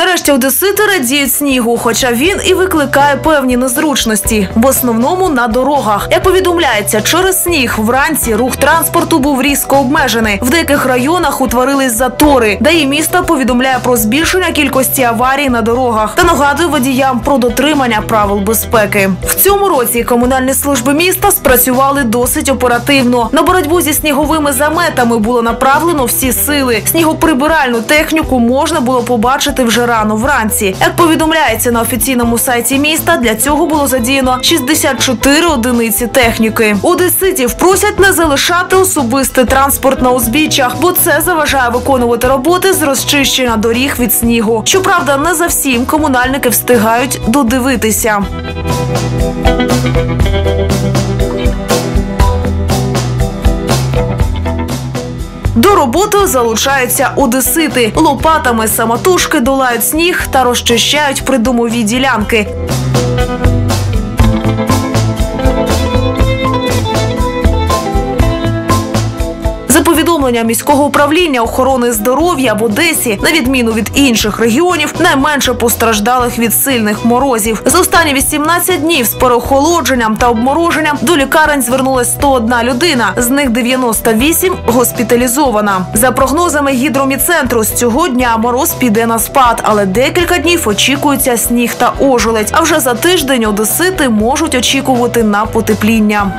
Нарешті одесити радіють снігу, хоча він і викликає певні незручності, в основному на дорогах. Як повідомляється, через сніг вранці рух транспорту був різко обмежений. В деяких районах утворились затори. ДАІ міста повідомляє про збільшення кількості аварій на дорогах та нагадує водіям про дотримання правил безпеки. В цьому році комунальні служби міста спрацювали досить оперативно. На боротьбу зі сніговими заметами було направлено всі сили. Снігоприбиральну техніку можна було побачити вже рано вранці. Як повідомляється на офіційному сайті міста, для цього було задіяно 64 одиниці техніки. Одеситів просять не залишати особистий транспорт на узбіччях, бо це заважає виконувати роботи з розчищення доріг від снігу. Щоправда, не за всім комунальники встигають додивитися. До роботи залучаються одесити. Лопатами самотужки долають сніг та розчищають придумові ділянки. За міського управління охорони здоров'я в Одесі, на відміну від інших регіонів, найменше постраждалих від сильних морозів. За останні 18 днів з переохолодженням та обмороженням до лікарень звернулась 101 людина, з них 98 госпіталізована. За прогнозами гідроміцентру, з цього дня мороз піде на спад, але декілька днів очікується сніг та ожеледь. А вже за тиждень одесити можуть очікувати на потепління.